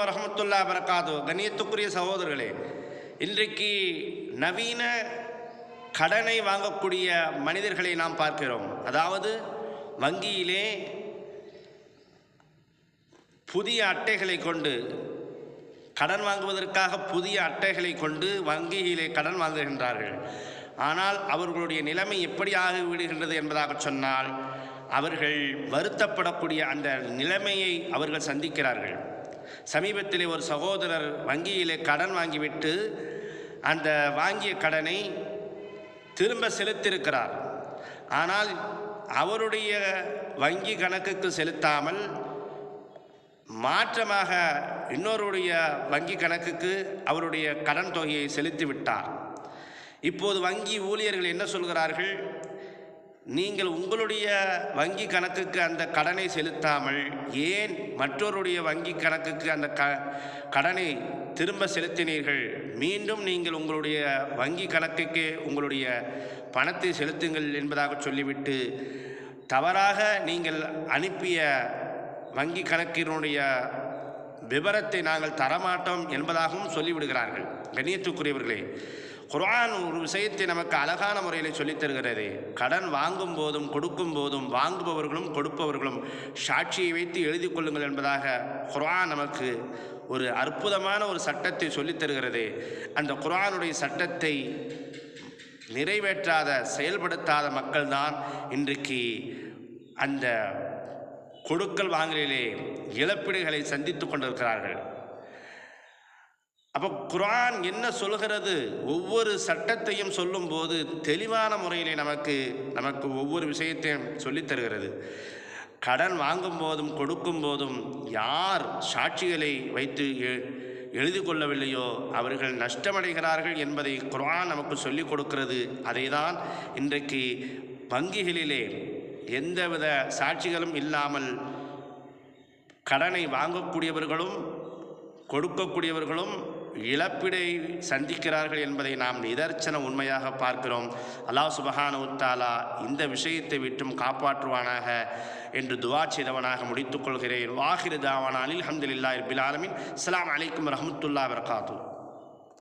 ரஹமத்துல்லா வரகாதோ கண்ணியத்துக்குரிய சகோதரர்களே இன்றைக்கு நவீன கடனை வாங்கக்கூடிய மனிதர்களை நாம் பார்க்கிறோம். அதாவது வங்கியிலே புதிய அட்டைகளை கொண்டு கடன் வாங்குவதற்காக புதிய அட்டைகளை கொண்டு வங்கியிலே கடன் வாங்குகின்றார்கள். ஆனால் அவர்களுடைய நிலைமை எப்படி ஆகிவிடுகின்றது என்பதாக சொன்னால் அவர்கள் வருத்தப்படக்கூடிய அந்த நிலைமையை அவர்கள் சந்திக்கிறார்கள். சமீபத்திலே ஒரு சகோதரர் வங்கியிலே கடன் வாங்கிவிட்டு அந்த வாங்கிய கடனை திரும்ப செலுத்தியிருக்கிறார். ஆனால் அவருடைய வங்கி கணக்குக்கு செலுத்தாமல் மாற்றமாக இன்னொருடைய வங்கி கணக்குக்கு அவருடைய கடன் தொகையை செலுத்தி விட்டார் இப்போது வங்கி ஊழியர்கள் என்ன சொல்கிறார்கள்? நீங்கள் உங்களுடைய வங்கி கணக்குக்கு அந்த கடனை செலுத்தாமல் ஏன் மற்றொருடைய வங்கி கணக்குக்கு அந்த க கடனை திரும்ப செலுத்தினீர்கள்? மீண்டும் நீங்கள் உங்களுடைய வங்கி கணக்குக்கே உங்களுடைய பணத்தை செலுத்துங்கள் என்பதாக சொல்லிவிட்டு தவறாக நீங்கள் அனுப்பிய வங்கி கணக்கினுடைய விவரத்தை நாங்கள் தரமாட்டோம் என்பதாகவும் சொல்லிவிடுகிறார்கள். கண்ணியத்துக்குரியவர்களே குர்ஆன் ஒரு விஷயத்தை நமக்கு அழகான முறையில் சொல்லித் தருகிறது. கடன் வாங்கும் போதும் கொடுக்கும் போதும் வாங்குபவர்களும் கொடுப்பவர்களும் சாட்சியை வைத்து எழுதி கொள்ளுங்கள் என்பதாக குர்ஆன் நமக்கு ஒரு அற்புதமான ஒரு சட்டத்தை சொல்லித் தருகிறது. அந்த குர்ஆனுடைய சட்டத்தை நிறைவேற்றாத செயல்படுத்தாத மக்கள்தான் இன்றைக்கு அந்த கொடுக்கல் வாங்கலிலே இழப்பீடுகளை சந்தித்து கொண்டிருக்கிறார்கள். அப்போ குரான் என்ன சொல்கிறது ஒவ்வொரு சட்டத்தையும் சொல்லும்போது தெளிவான முறையிலே நமக்கு நமக்கு ஒவ்வொரு விஷயத்தையும் சொல்லித்தருகிறது கடன் வாங்கும் போதும் கொடுக்கும் போதும் யார் சாட்சிகளை வைத்து எ- எழுதி கொள்ளவில்லையோ அவர்கள் நஷ்டமடைகிறார்கள் என்பதை குரான் நமக்கு சொல்லிக் கொடுக்கிறது. அதை தான் இன்றைக்கு வங்கிகளிலே எந்தவித சாட்சிகளும் இல்லாமல் கடனை வாங்கக்கூடியவர்களும் கொடுக்கக்கூடியவர்களும் இழப்பீடை சந்திக்கிறார்கள் என்பதை நாம் நிதர்சன உண்மையாக பார்க்கிறோம். அல்லாஹ் சுபஹான உத்தாலா இந்த விஷயத்தை விட்டும் காப்பாற்றுவானாக என்று துவா செய்தவனாக முடித்துக் கொள்கிறேன். வாஹிரு தாவானாலில் அஹமதுல்லாஹி ரபில் ஆலமின். அஸ்ஸலாமு அலைக்கும் ரஹமத்துல்லா வபரகாத்துஹு.